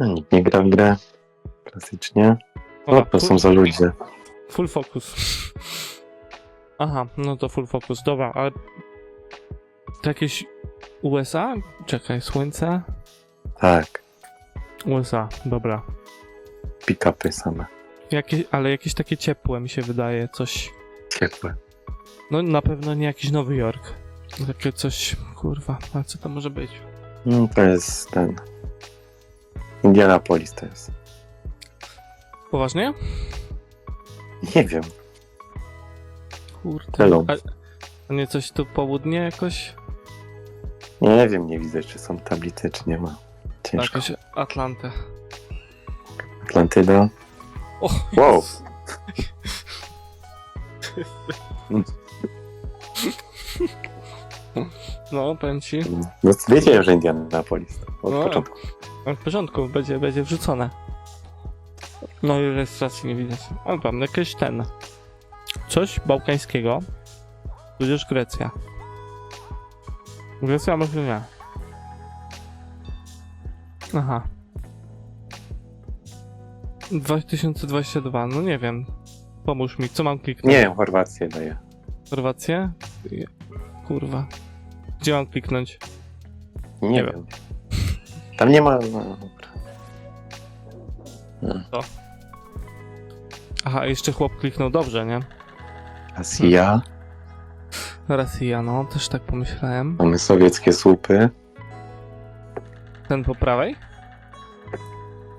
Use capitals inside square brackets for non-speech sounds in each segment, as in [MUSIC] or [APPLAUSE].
No, nikt nie gra w grę. Klasycznie. O, No, to są za ludzie. Full focus. Aha, no to full focus. Dobra, ale to jakieś USA? Czekaj, słońce? Tak, USA, dobra. pick-upy same. Jakieś, ale jakieś takie ciepłe mi się wydaje, coś. Ciepłe. No na pewno nie jakiś Nowy Jork. Takie coś, kurwa, a co to może być? No, to jest ten... Indianapolis to jest. Poważnie? Nie wiem. Kurde. Hello. A, a nie coś tu południe jakoś? Nie wiem, nie widzę, czy są tablice, czy nie ma. Tak, Ciężko. Jakieś Atlantę. Atlantyda. O, Wow. [LAUGHS] No, powiem ci. No, wiedziałem, że Indianapolis. Od No. początku. W porządku, będzie, będzie wrzucone. No i rejestracji nie widać. Ale tam jakieś ten. Coś bałkańskiego. Tudzież Grecja. Grecja może nie. Aha. 2022, no nie wiem. Pomóż mi, co mam kliknąć? Nie wiem, Chorwację daje. Chorwację? Kurwa. Gdzie mam kliknąć? Nie, Nie wiem. Tam nie ma... No, dobra. No. Aha, jeszcze chłop kliknął dobrze, nie? Azja. Rosja, no, też tak pomyślałem. Mamy sowieckie słupy. Ten po prawej?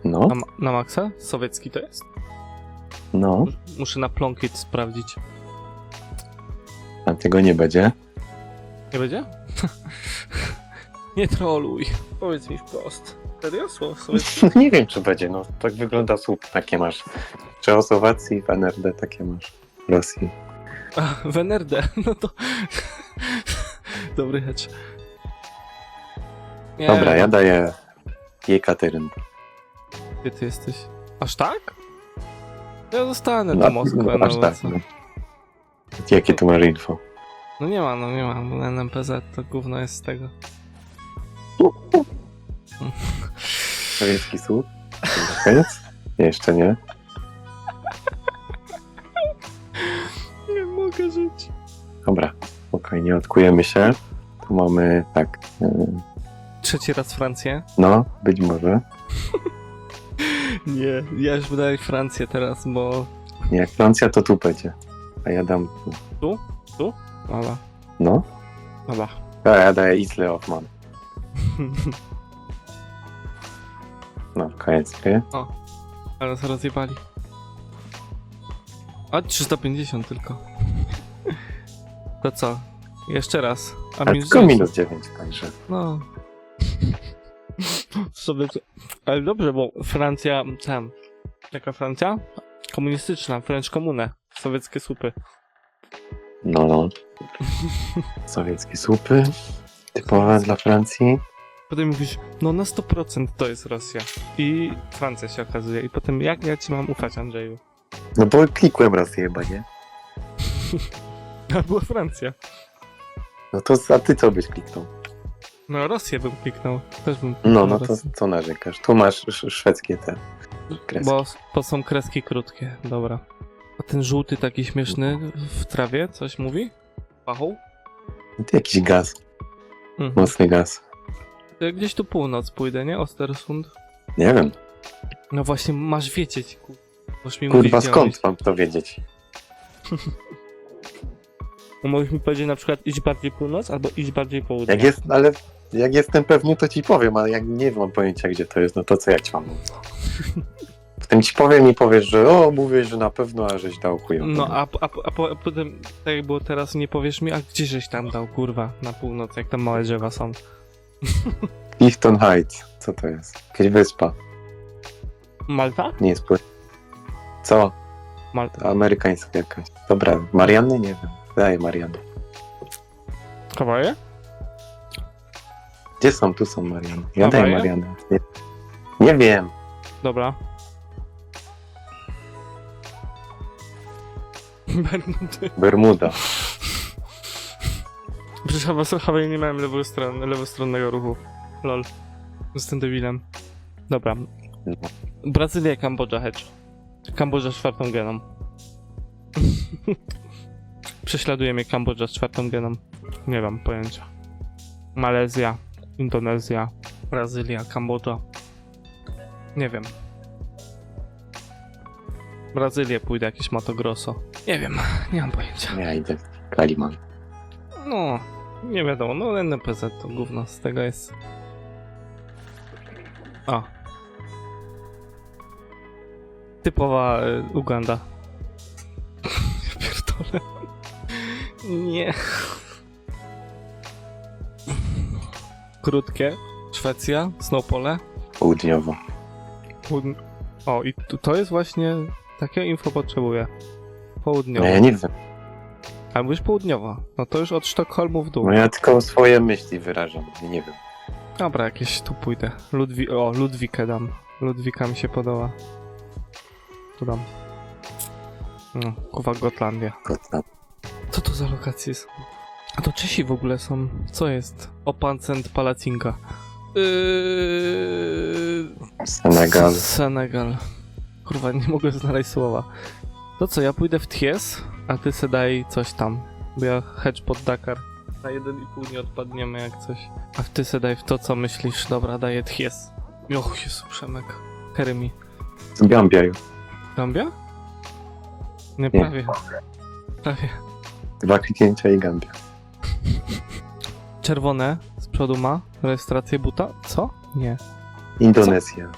No, Na, ma- na maksa? Sowiecki to jest? no. Mus- Muszę na plonkiet sprawdzić. Tam tego nie będzie. Nie będzie? [LAUGHS] nie troluj. Powiedz mi wprost. Serio? Słowo sowieckie? [LAUGHS] nie wiem, czy będzie. No, tak wygląda słup. Takie masz. W Czechosłowacji, w NRD takie masz. W Rosji. A, w NRD. [LAUGHS] No to... [LAUGHS] Dobry hecz. Nie, Dobra, ja daję Jekaterynburg. Gdzie ty jesteś? Aż tak? Ja zostanę No, do Moskwy. no, No, aż no, tak. co? No. Jakie tu masz info? no nie ma, no nie ma. bo NMPZ to gówno jest z tego. Sowiecki słup? Koniec? Nie, jeszcze nie. Nie mogę żyć. Dobra, spokojnie, odkujemy się. Tu mamy tak. y, Trzeci raz Francję? No, być może. Nie, ja już wydaję Francję teraz, bo... Nie, jak Francja, to tu będzie. A ja dam tu. Dobra, No. dobra. A ja daję Isle Hoffman. No, gry. Ale nas rozjebali. A 350 tylko. To co? Jeszcze raz. A A minus tylko 10. minus 9, także. No. Sobie... Ale dobrze, bo Francja... Tam... Jaka Francja? Komunistyczna, wręcz komunę. Sowieckie słupy. No, no. Sowieckie słupy. Typowe dla Francji. Potem mówisz, no na 100% to jest Rosja. I Francja się okazuje. I potem jak ja ci mam ufać, Andrzeju? No bo klikłem raz chyba, nie? [LAUGHS] A była Francja. No to a ty co byś kliknął? No Rosję bym kliknął. Też bym kliknął No, no to Rosję. co narzekasz? Tu masz sz- szwedzkie te kreski. Bo, bo są kreski krótkie, dobra. A ten żółty taki śmieszny w trawie coś mówi? Pachą? To jakiś gaz, Mhm. mocny gaz. To ja Gdzieś tu północ pójdę, nie? Ostersund. Nie wiem. No właśnie, masz wiedzieć, ku... Możesz mi mówić, Kurwa, gdzie mam skąd iść. mam to wiedzieć? No [LAUGHS] Możesz mi powiedzieć na przykład iść bardziej północ, albo iść bardziej południe. Jak jest, ale jak jestem pewny, to ci powiem, ale jak nie mam pojęcia, gdzie to jest, no to co ja ci mam mówić? [LAUGHS] Potem ci powiem i powiesz, że o, mówię, że na pewno, a żeś dał chuj. No, a, a, a, po- a potem, tak jak było teraz, nie powiesz mi, a gdzie żeś tam dał, kurwa, na północ, jak tam małe drzewa są. [LAUGHS] Clifton Heights, co to jest? Jakaś wyspa, Malta? nie jest płyt. Co? Malta. Amerykańska jakaś. Dobra, Marianny? Nie wiem. Daję Marianny. Hawaje? Gdzie są? Tu są Marianny. Ja Hawaje? Marianny. Nie, nie wiem. Dobra. Bermudy. Bermuda. Przecież chyba w Hawaii nie miałem lewostron, lewostronnego ruchu. Lol. Jestem debilem. Dobra. No. Brazylia, Kambodża, Hedge. Kambodża z czwartą geną. [LAUGHS] Prześladuje mnie Kambodża z czwartą geną. Nie mam pojęcia. Malezja, Indonezja, Brazylia, Kambodża. Nie wiem. Brazylię pójdę, jakieś Mato Grosso. Nie wiem, nie mam pojęcia. Ja idę Kaliman. No, nie wiadomo, no NPZ to gówno z tego jest. A. Typowa y, Uganda. [LAUGHS] Ja pierdolę. Nie. Krótkie. Szwecja, Snowpole. Południowo. Połudn- O, i tu- to jest właśnie... Takie info potrzebuję. No Południowo. ja nie wiem. Albo już południowo. No to już od Sztokholmu w dół. No ja tylko swoje myśli wyrażam. Nie wiem. Dobra, jakieś tu pójdę. Ludwi o, Ludwikę dam. Ludwika mi się podoba. Tu dam. No, kuwa Gotlandia. Gotland. Co to za lokacje są? A to Czesi w ogóle są. Co jest? Opancent Palacinka. Yy... Senegal. Senegal. Kurwa, nie mogę znaleźć słowa. To co, ja pójdę w Ties, a ty se daj coś tam. Bo ja hedge pod Dakar. Na 1,5 nie odpadniemy jak coś. A ty se daj w to, co myślisz. Dobra, daję Ties. Och, Jezu, Przemek. Keremi. Z Gambia już. Gambia? Nie, Nie. prawie. Prawie. Dwa kliknięcia i Gambia. Czerwone z przodu ma rejestrację buta? Co? Nie. Indonezja.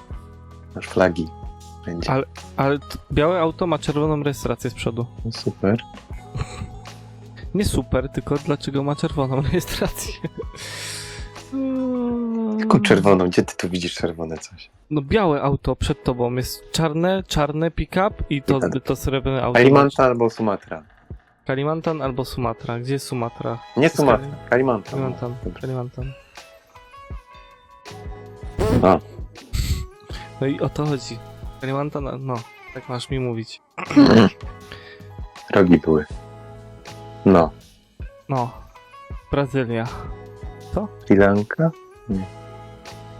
Masz flagi. Będzie. Ale- Ale białe auto ma czerwoną rejestrację z przodu. No super. [LAUGHS] Nie super, tylko dlaczego ma czerwoną [LAUGHS] rejestrację? Tylko czerwoną. Gdzie ty tu widzisz czerwone coś? No białe auto przed tobą jest czarne, czarne pick-up i to, to srebrne auto. Kalimantan albo Sumatra. Kalimantan albo Sumatra. Gdzie jest Sumatra? Nie Jest Sumatra. Kali- Kalimantan. Kalimantan. Kalimantan. A. No i o to chodzi. Kalimantan, no, tak masz mi mówić. [CLEARS THROAT] Rogi były. No. No. Brazylia. Sri Lanka? Nie.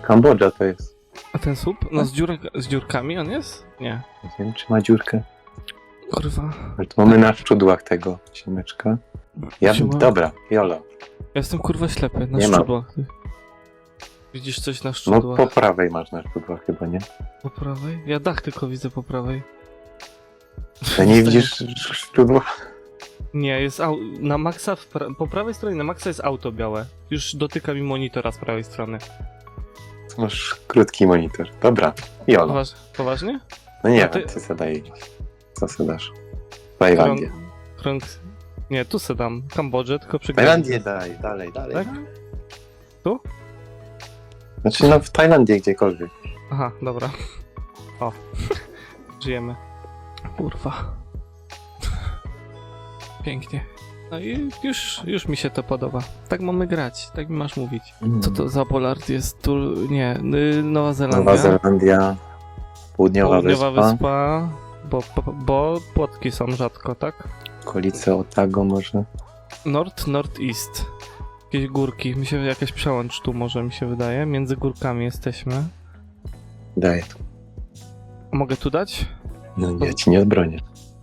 Kambodża to jest. A ten słup? No z, dziurek, z dziurkami on jest? Nie. Nie wiem, czy ma dziurkę. Kurwa. Ale tu mamy na szczudłach tego siemeczka. Ja, Siema. dobra, Jolo. Ja jestem kurwa ślepy na Nie ma. szczudłach. Widzisz coś na No szczudłach? po prawej masz na szczudłach chyba, nie? Po prawej? Ja dach tylko widzę po prawej. A nie widzisz szczudła? Nie, jest au... na maksa, w pra... po prawej stronie na maksa jest auto białe. Już dotyka mi monitora z prawej strony. Tu Masz krótki monitor. Dobra, Jolo. Poważ... Poważnie? No nie A ty- wiem, ty se daj. Co se dasz? Tajlandię. Krąg... Nie, tu se dam. Kambodżę, tylko przy Tajlandię daj, dalej, dalej. Tak? Znaczy no w Tajlandii gdziekolwiek. Aha, dobra. O. [LAUGHS] Żyjemy. Kurwa. Pięknie. No i już, już mi się to podoba. Tak mamy grać, tak mi masz mówić. Co to za Polard jest tu? Nie, y, Nowa Zelandia. Nowa Zelandia, Południowa, Południowa Wyspa, wyspa, bo, bo, bo płotki są rzadko, tak? okolice Otago może. Nord, Northeast. Jakieś górki, mi się jakaś przełącz tu może mi się wydaje. Między górkami jesteśmy. Daj. Mogę tu dać? No ja ci nie odbronię.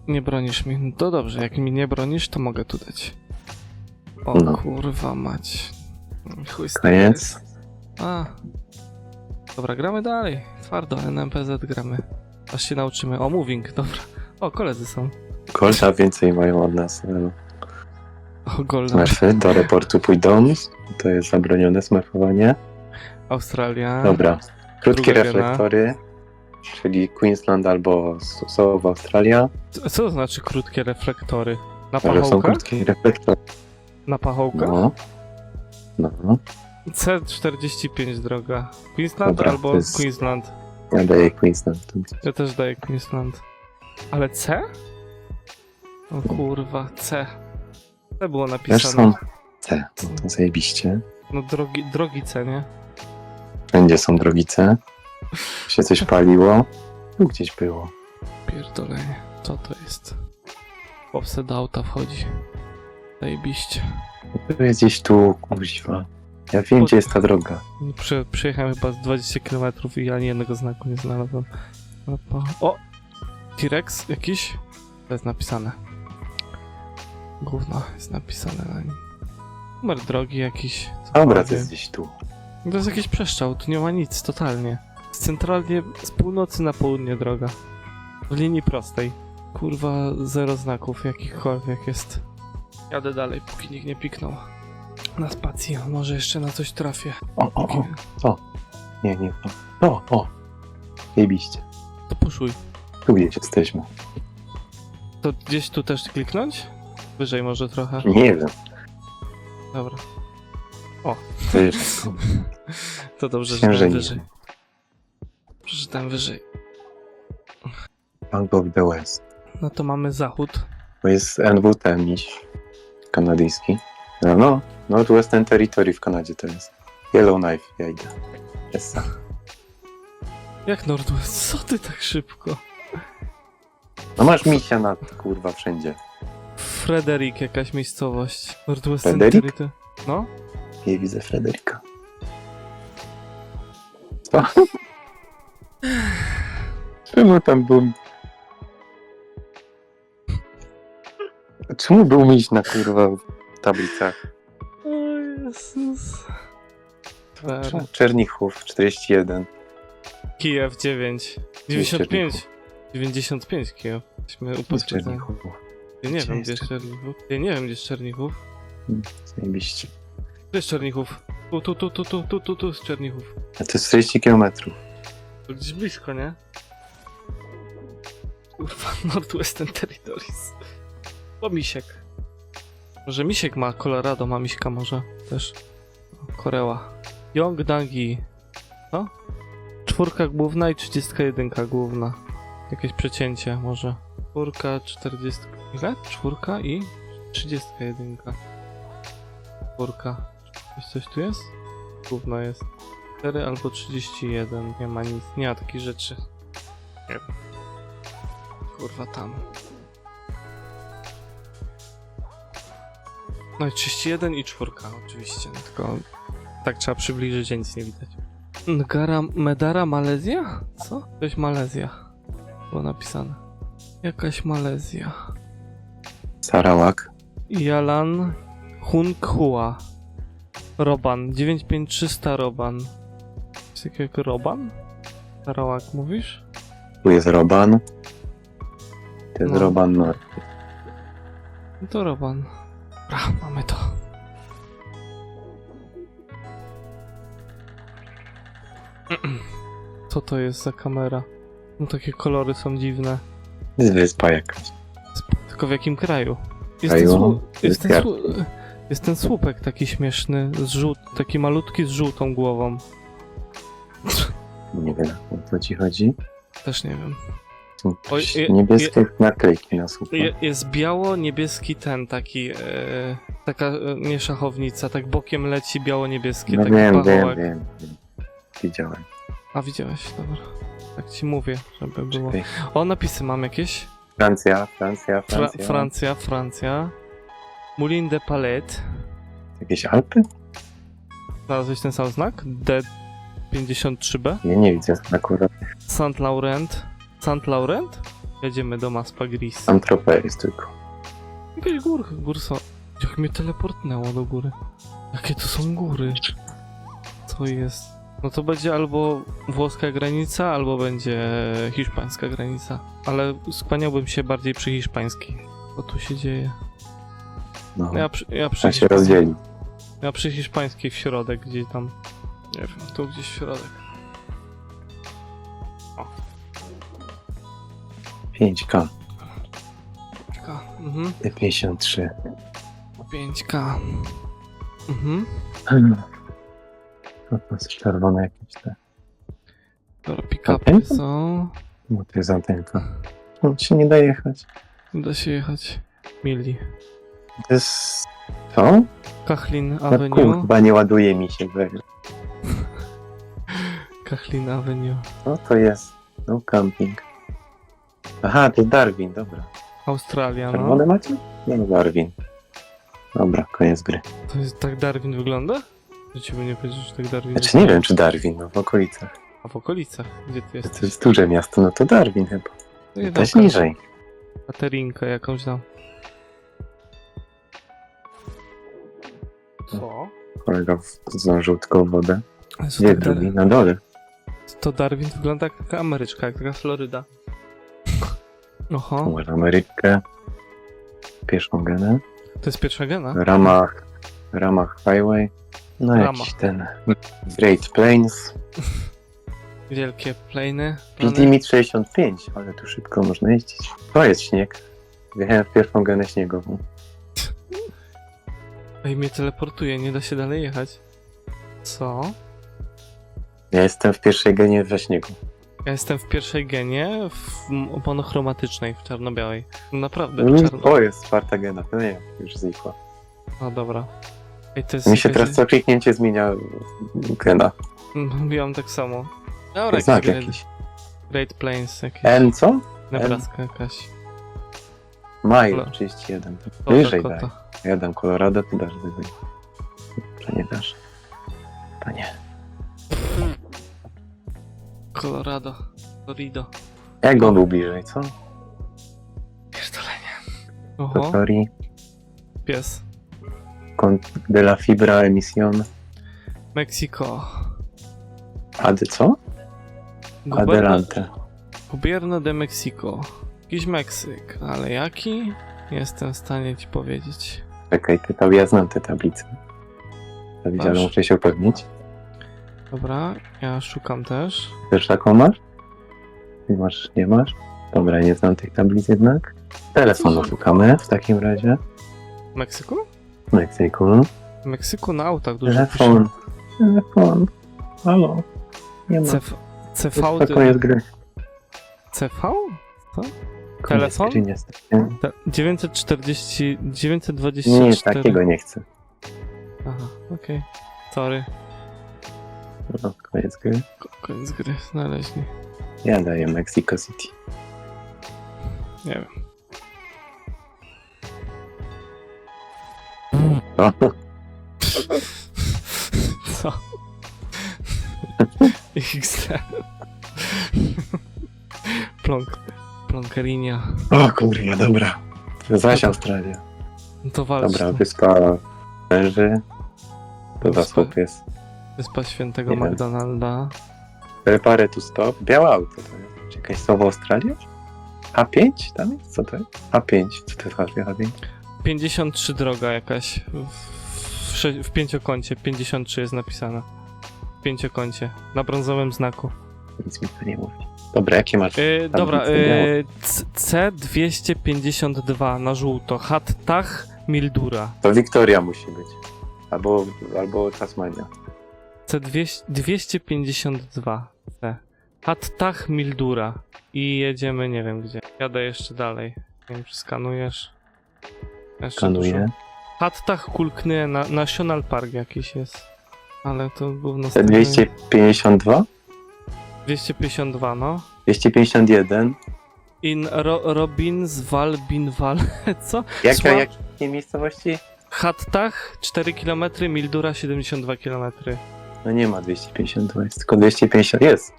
Nie bronisz mi. No to dobrze, jak mi nie bronisz, to mogę tu dać. O No. kurwa mać. Chuj Koniec. A. Dobra, gramy dalej. Twardo, NMPZ gramy. Aż się nauczymy. O, moving, dobra. O, koledzy są. Golda więcej mają od nas. e, O, Golda. Smurfy do reportu pójdą. To jest zabronione smurfowanie. Australia. Dobra. Krótkie Druga gena. reflektory, czyli Queensland albo South Australia. Co co to znaczy krótkie reflektory? Na Ale są pachołkach? krótkie reflektory. Na pachołkach? No. No. C45 droga. Queensland Dobra, albo to jest- Queensland? Ja daję Queensland. Ja też daję Queensland. Ale C? O kurwa, C. C było Też napisane. są C. No zajebiście. No drogi, drogi C, nie? Wszędzie są drogice. Się coś paliło. Tu gdzieś było. Pierdolenie. Co to jest? Chłopce do auta wchodzi. Zajebiście. To jest gdzieś tu, kuźwa. Ja wiem, gdzie jest ta droga. Przy, przyjechałem chyba z 20 km i ani jednego znaku nie znalazłem. Opa. O! T-Rex jakiś? To jest napisane. Gówno jest napisane na nim. Numer drogi jakiś. Dobra, to jest gdzieś tu. To jest jakiś przeszczał, tu nie ma nic, totalnie. Jest centralnie z północy na południe droga. W linii prostej. Kurwa, zero znaków jakichkolwiek jest. Jadę dalej, póki nikt nie piknął. Na spacji, może jeszcze na coś trafię. O, o, o. Nie, nie. O, o. o. Jebiście. To puszuj. Tu gdzieś jesteśmy. To gdzieś tu też kliknąć? Wyżej może trochę. Nie wiem. Dobra. To jest [LAUGHS] To dobrze, że księżenie. wyżej. Że tam wyżej. Bank of the West. No to mamy zachód. To jest NWT miś kanadyjski. No, no. Northwestern Territory w Kanadzie to jest. Yellowknife, ja idę. Essa. Jak Nordwest? Co ty tak szybko? No masz misia na kurwa wszędzie. Frederick, jakaś miejscowość. Frederick? Territory. No? Nie widzę Frederika. Co? [LAUGHS] Czemu tam był... Czemu był miś na kurwa w tablicach? O Jezus. Dobra. Czernichów 41. Kijew 9. 95. 95 Kijew. Jesteśmy upośledzeni. Czernichów. Ja nie wiem, gdzie jest Czernichów. Ja nie wiem, gdzie jest Czernichów. Zajebiście. Gdzie jest Czernichów? Tu, tu, tu, tu, tu, tu, tu, tu jest Czernichów. A to jest 40 km. To gdzieś blisko, nie? Kurwa, [LAUGHS] Northwestern Territories. O, Misiek. Może Misiek ma Colorado, ma Miśka może też. Koreła. Yongdangi. No? Czwórka główna i 31 główna. Jakieś przecięcie może. Czwórka, 40... Ile? Czwórka i 31. Czwórka. Jest coś tu jest? Główna jest. 4 albo 31. Nie ma nic. Nie ma takich rzeczy. Nie wiem. Kurwa tam. No i 31 i 4 oczywiście. No tylko tak trzeba przybliżyć, że nic nie widać. Ngara, Medara Malezja? Co? Coś Malezja. Było napisane. Jakaś Malezja. Sarawak. Yalan Hunkhua. Roban. 95300 Roban. Jest jakiego Roban? Sarawak mówisz? Tu jest Roban. To jest No. Roban North. No to Roban. Dobra, mamy to. [CLEARS THROAT] Co to jest za kamera? No takie kolory są dziwne. Jest wyspa jakaś. Tylko w jakim kraju? Jest ten, Kraju? słu- jest, ten słu- jest ten słupek taki śmieszny, z taki malutki z żółtą głową. Nie wiem, o co ci chodzi. Też nie wiem. Jakieś je- niebieskie naklejki na słupach. Je, jest biało-niebieski ten, taki, e, taka e, nie szachownica, tak bokiem leci biało-niebieski, No taki wiem, wiem, wiem, wiem. Widziałem. A widziałeś, dobra. Tak ci mówię, żeby było. Czekaj. O, napisy mam jakieś. Francja, Francja, Fra Francja. Francja, Francja. Moulin de Palette. Jakieś Alpy? Znalazłeś ten sam znak? D53B. Ja nie widzę akurat. Saint Laurent. Saint Laurent? Jedziemy do Maspa Gris. Antropę jest tylko. Jakieś gór, gór są. Jak mnie teleportnęło do góry. Jakie to są góry? Co jest? No to będzie albo włoska granica, albo będzie hiszpańska granica. Ale skłaniałbym się bardziej przy hiszpańskiej. Co tu się dzieje? No, Ja przy, ja przy, trzeba się rozdzielić. ja przy hiszpańskiej w środek, gdzie tam. Nie wiem, tu gdzieś w środek. 5K, Czeka. Mhm. 53. 5K. Mhm. No to jest czerwone jakieś te. Dobra, pick-upy Antenka? są. No to jest antenka. No się nie da jechać. Da się jechać. Mili. To jest... Co? Kachlin No Avenue. kurwa, nie ładuje mi się we. [LAUGHS] Kachlin Avenue. No to jest. No camping. Aha, to jest Darwin, dobra. Australia, no. Czerwone macie? No Darwin. Dobra, koniec gry. To jest tak Darwin wygląda? Że ci by nie powiedzieć, że tak Darwin Znaczy nie wiem, czy Darwin, no w okolicach. A w okolicach, gdzie ty To jesteś? jest duże miasto, no to Darwin chyba. No Też niżej. Katerinkę jakąś tam. Co? Kolega zdążył tylko wodę. Jezu, to, drugi? Na dole. to Darwin wygląda jak taka Ameryczka, jak taka Floryda. [LAUGHS] Oho, Masz Amerykę. Pierwszą genę. to jest pierwsza gena? W ramach, w ramach Highway. No jakiś ten Great Plains. [LAUGHS] Wielkie plany. Limit 65, ale tu szybko można jeździć. To jest śnieg. Wjechałem w pierwszą genę śniegową. [LAUGHS] Ej, mnie teleportuje, nie da się dalej jechać. Co? Ja jestem w pierwszej genie we śniegu. Ja jestem w pierwszej genie, w monochromatycznej, w czarno-białej. Naprawdę, w Mm, czarno... O, jest czwarta gena. No nie, już znikła. No dobra. Ej, to jest Mi się jakaś- teraz co kliknięcie zmienia gena. [LAUGHS] Miałam tak samo. Dobra, Znak jakiś. Great Plains, jakieś. N co? Nebraska jakaś. Mile Kolo- 31. Kota, Wyżej kota. daj. Ja dam Colorado, ty dasz wyżej. To nie dasz. To nie. Colorado. Florido. Jak go był bliżej, co? Pierdolenie. Do Oho, pies. De la fibra emission. Mexico. Ady co? Adelante. Gobierno de Mexico. Jakiś Meksyk, ale jaki? Nie jestem w stanie ci powiedzieć. Czekaj, ty tam, ja znam te tablice. Widziałem, muszę się upewnić. Dobra, ja szukam też. Też taką masz? Nie masz, nie masz? Dobra, nie znam tych tablic jednak. Telefonu szukamy w takim razie. Meksyku? W Meksyku. W Meksyku na autach dużo Telefon. Telefon. Halo. Nie ma. pisze. CV, CV, To jest koniec gry. CV? Koniec Telefon? Gry, niestety. Ta- 940, Nie, 924. takiego nie chcę. Aha, okej. Sorry. No, koniec gry. Ko- Koniec gry, znaleźli. Ja daję Mexico City. Nie wiem. Co? XD. Plonk. Plonkerinia. o kurwa, dobra. Zaś Australia. No to walcz. Dobra, tu. wyspa węży. To za Wyspa- jest. Wyspa Świętego Nie. McDonalda. Prepare to stop. Białe auto to jest. Czy jakaś słowo Australia? A5 tam jest? Co to jest? A5. Co to jest A5? 53 droga jakaś. W, w, w pięciokącie. 53 jest napisane. W pięciokącie. Na brązowym znaku. Nic mi to nie mówi. Dobra, jakie masz? Yy, dobra, yy, C- C252 na żółto. Hattach Mildura. To Wiktoria musi być. Albo, albo Tasmania. C252 C. Hattach Mildura. I jedziemy nie wiem gdzie. Jadę jeszcze dalej. Nie wiem, czy skanujesz. Dużo. Hattach Kulkny na National Park jakiś jest. Ale to był następny... 252? 252, no. 251. In Ro Robinsval Binval. [LAUGHS] Co? Jaka, Sła- jakie miejscowości? Hattach 4 km, Mildura 72 km. No nie ma 252, jest tylko 250. Jest.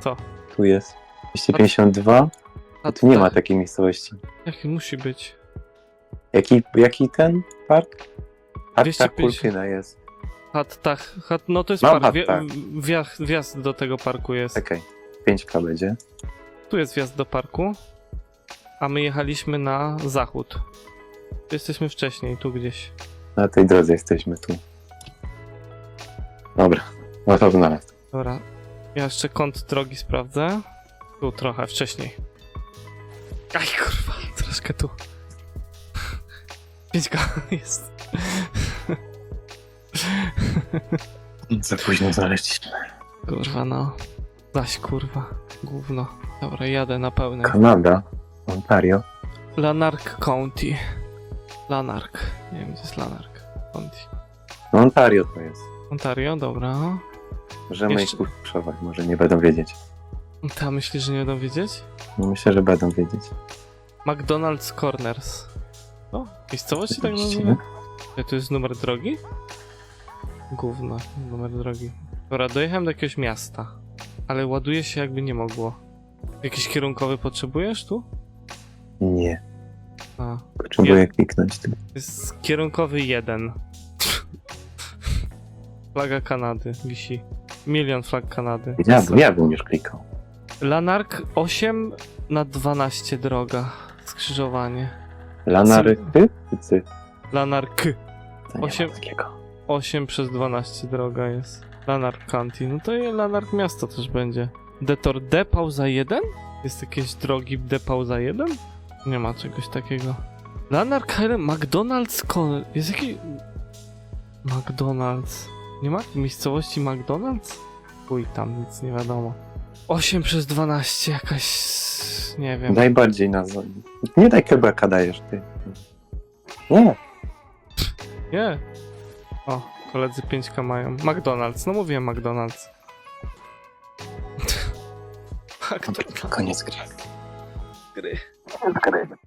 Co? Tu jest. 252. A tu nie ma takiej miejscowości. Jaki musi być? Jaki, jaki ten park? Hatta 250. Kulkyna jest. Hattach, hat, no to jest Mam park. Hattach. wjazd, wjazd do tego parku jest. Okej. 5K będzie. Tu jest wjazd do parku, a my jechaliśmy na zachód. Jesteśmy wcześniej, tu gdzieś. Na tej drodze jesteśmy tu. Dobra. No to znalazł. Dobra. Ja jeszcze kąt drogi sprawdzę. Tu trochę wcześniej. Aj kurwa, troszkę tu. 5K [LAUGHS] jest. Za późno znaleźliśmy. Kurwa no. Zaś kurwa. Gówno. Dobra, jadę na pełne. Kanada. Ontario. Lanark County. Lanark. Nie wiem, gdzie jest Lanark County. Ontario to jest. Ontario, dobra. Możemy Jeszcze- ich puszować, może nie będą wiedzieć. Ta myślisz, że nie będą wiedzieć? No myślę, że będą wiedzieć. McDonald's Corners. Miejscowość się tak nazywa? Gdzie to jest numer drogi? Gówno, numer drogi. Dobra, dojechałem do jakiegoś miasta, ale ładuje się jakby nie mogło. Jakiś kierunkowy potrzebujesz tu? Nie. A, Potrzebuję kliknąć tu. jest kierunkowy jeden. [LAUGHS] Flaga Kanady wisi. Milion flag Kanady. Ja, bym- ja bym już klikał. Lanark 8 na 12 droga. Skrzyżowanie. Ty, ty. Lanark To nie Osiem- takiego. 8 przez 12 droga jest. Lanark County. No to i Lanark miasto też będzie. Detor D pauza 1? Jest jakieś drogi D pauza 1? Nie ma czegoś takiego. Lanark Highland McDonald's Con... Jest jakiś... McDonald's. Nie ma w miejscowości McDonald's? Chuj tam, nic nie wiadomo. 8 przez 12 jakaś... Nie wiem. Daj bardziej na... Nie daj kebeka dajesz, ty. Nie. Nie. O, koledzy 5K mają. McDonald's, no mówiłem McDonald's. [LAUGHS] McDonald's. Koniec gry. Gry. Koniec gry.